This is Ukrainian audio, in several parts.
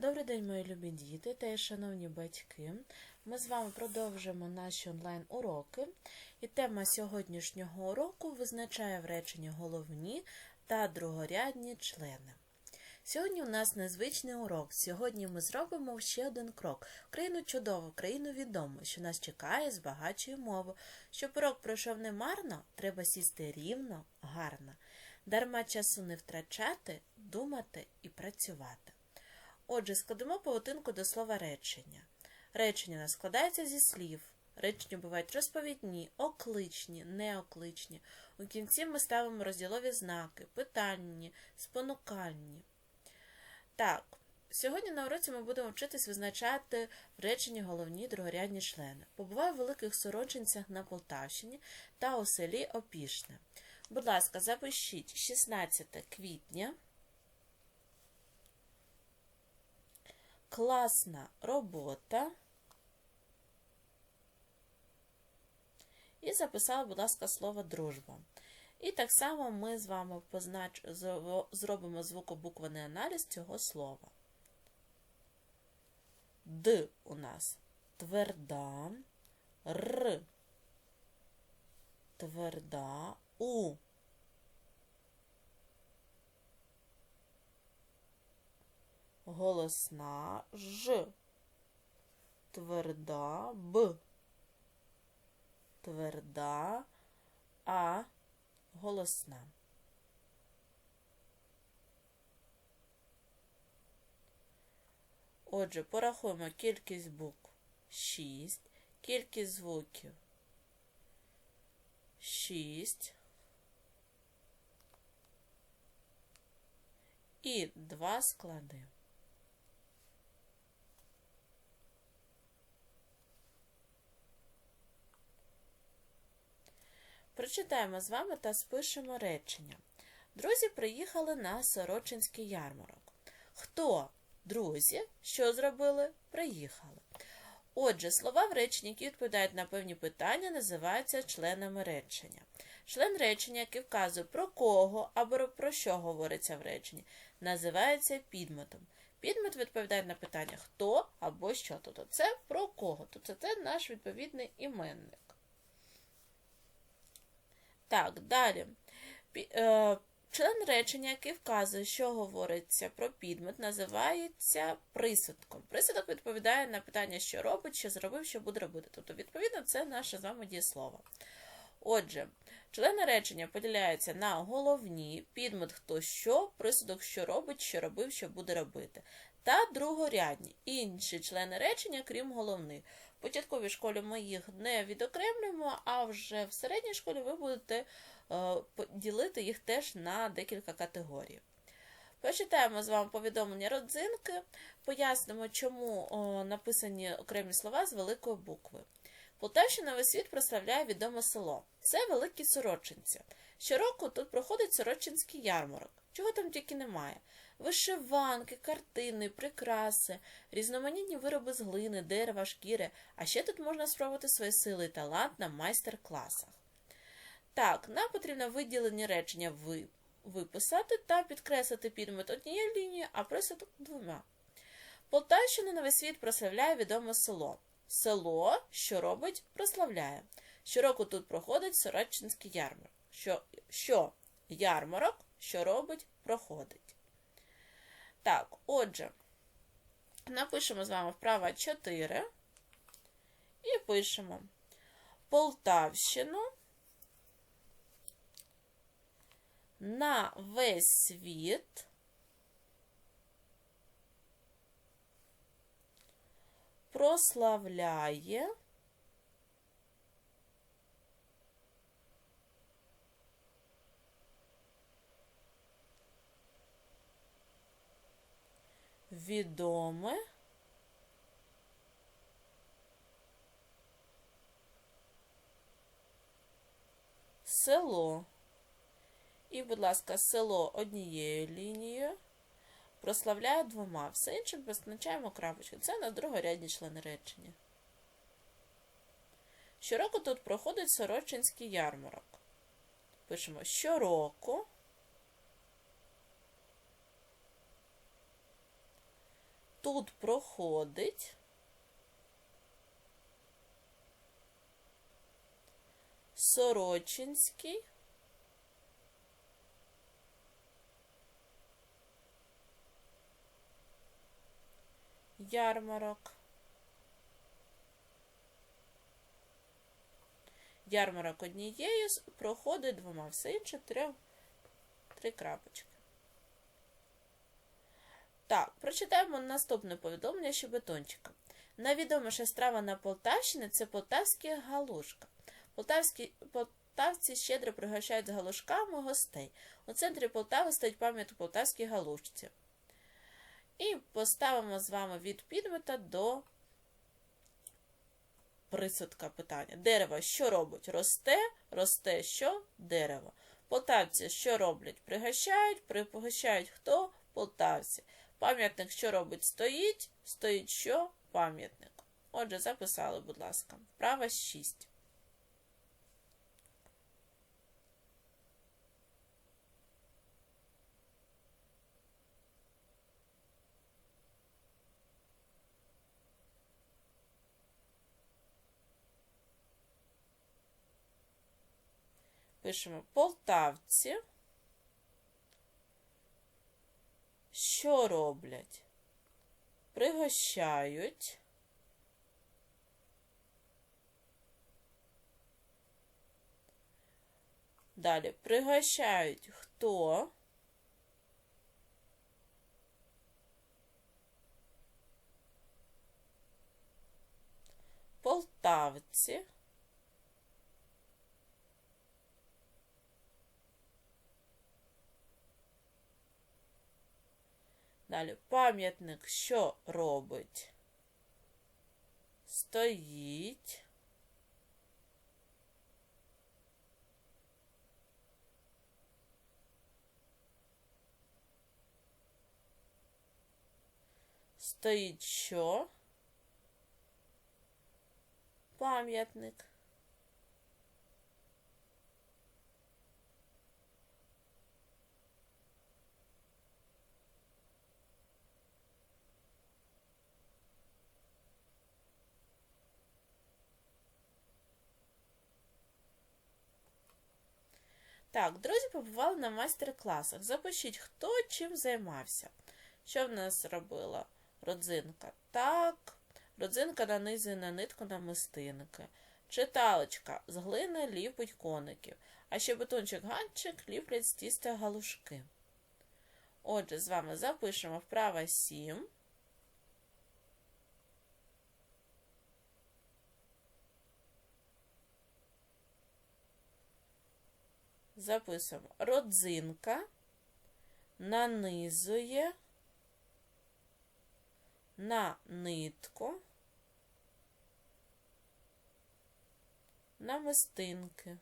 Добрий день, мої любі діти та шановні батьки. Ми з вами продовжимо наші онлайн-уроки. І тема сьогоднішнього уроку визначає в реченні головні та другорядні члени. Сьогодні у нас незвичний урок. Сьогодні ми зробимо ще один крок. Країну чудову, країну відому, що нас чекає, збагачує мову. Щоб урок пройшов не марно, треба сісти рівно, гарно. Дарма часу не втрачати, думати і працювати. Отже, складемо павутинку до слова речення. Речення у нас складається зі слів. Речення бувають розповідні, окличні, неокличні. У кінці ми ставимо розділові знаки, питальні, спонукальні. Так, сьогодні на уроці ми будемо вчитись визначати в реченні головні другорядні члени. Побуваю в великих сорочинцях на Полтавщині та у селі Опішне. Будь ласка, запишіть 16 квітня. Класна робота. І записали, будь ласка, слово дружба. І так само ми з вами познач... зробимо звукобуквений аналіз цього слова. Д у нас тверда, Р. Тверда У. Голосна Ж. Тверда Б. Тверда А. Голосна. Отже, порахуємо кількість букв 6, кількість звуків 6 і 2 склади. Прочитаємо з вами та спишемо речення. Друзі приїхали на Сорочинський ярмарок. Хто? Друзі, що зробили? Приїхали. Отже, слова в реченні, які відповідають на певні питання, називаються членами речення. Член речення, який вказує про кого або про що говориться в реченні, називається підметом. Підмет відповідає на питання хто або що. Тобто це про кого. Тобто це наш відповідний іменник. Так, далі. Член речення, який вказує, що говориться про підмет, називається присудком. Присудок відповідає на питання, що робить, що зробив, що буде робити. Тобто, відповідно, це наше з вами дієслово. Отже, члени речення поділяються на головні, підмет хто що, присудок, що робить, що робив, що буде робити. Та другорядні інші члени речення, крім головних. В початковій школі ми їх не відокремлюємо, а вже в середній школі ви будете е, ділити їх теж на декілька категорій. Почитаємо з вами повідомлення родзинки, пояснимо, чому о, написані окремі слова з великої букви. Полтавщина весь світ прославляє відоме село. Це Великі Сорочинці. Щороку тут проходить Сорочинський ярмарок. Чого там тільки немає вишиванки, картини, прикраси, різноманітні вироби з глини, дерева, шкіри, а ще тут можна спробувати свої сили і талант на майстер-класах. Так, нам потрібно виділені речення ви, виписати та підкреслити підмет однією лінією, а присудок двома. Полтавщину на весь світ прославляє відоме село. Село, що робить, прославляє. Щороку тут проходить Сорочинський ярмарок. Що, що ярмарок, що робить, проходить. Так, отже, напишемо з вами вправа 4 і пишемо Полтавщину на весь світ прославляє відоме село. І, будь ласка, село однією лінією прославляє двома. Все інше позначаємо крапочки. Це на другорядні члени речення. Щороку тут проходить Сорочинський ярмарок. Пишемо щороку. Тут проходить. Сорочинський. Ярмарок. Ярмарок однією з- проходить двома, все інше трьох. Три крапочки. Так, прочитаємо наступне повідомлення щебетончика. Найвідоміша страва на Полтавщині це полтавські галушка. Полтавські, полтавці щедро пригощають з галушками гостей. У центрі Полтави стоїть пам'ятник полтавській галушці. І поставимо з вами від підмета до присудка питання. Дерево що робить? Росте, росте що? Дерево. Полтавці що роблять? Пригощають, пригощають хто? Полтавці. Пам'ятник що робить? Стоїть, стоїть що? Пам'ятник. Отже, записали, будь ласка. Права 6. Пишемо полтавці. Що роблять? Пригощають. Далі пригощають хто? Полтавці. Далі пам'ятник що робить? Стоїть. Стоїть що? Пам'ятник. Так, друзі побували на майстер-класах. Запишіть, хто чим займався. Що в нас робила родзинка? Так, родзинка нанизує на нитку намистинки. Читалочка з глини ліпить коників, а ще бетончик ганчик ліплять з тіста галушки. Отже, з вами запишемо вправа 7. Записуємо родзинка нанизує на нитку намистинки.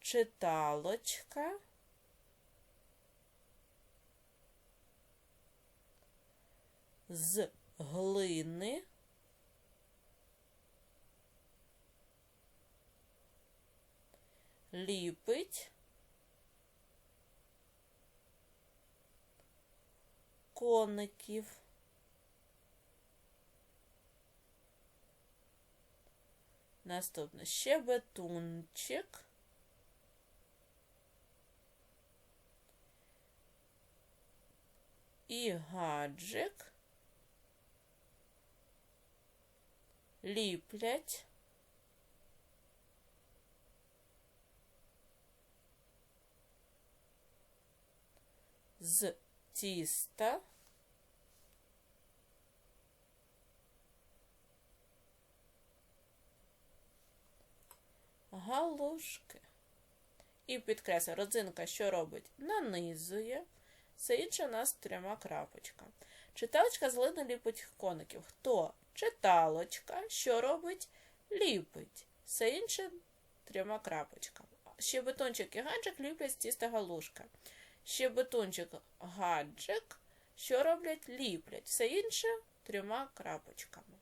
Читалочка з глини ліпить коників. Наступне щебетунчик. І гаджик ліплять з тіста галушки. І підкреслю, родзинка що робить? Нанизує. Все інше у нас трьома крапочками. Читалочка з ліпить коників. Хто? Читалочка, що робить? Ліпить. Все інше трьома крапочками. Ще бетончик і гаджик ліплять з тіста галушка. Ще бетончик, гаджик, що роблять? Ліплять. Все інше трьома крапочками.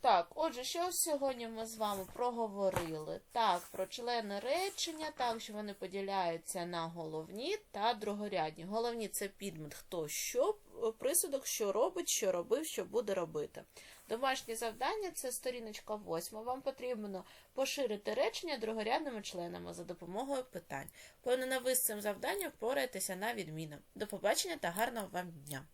Так, отже, що сьогодні ми з вами проговорили? Так, про члени речення, так, що вони поділяються на головні та другорядні. Головні це підмет хто що, присудок, що робить, що робив, що буде робити. Домашнє завдання це сторіночка 8. Вам потрібно поширити речення другорядними членами за допомогою питань. Певно, ви з цим завданням впораєтеся на відміну. До побачення та гарного вам дня!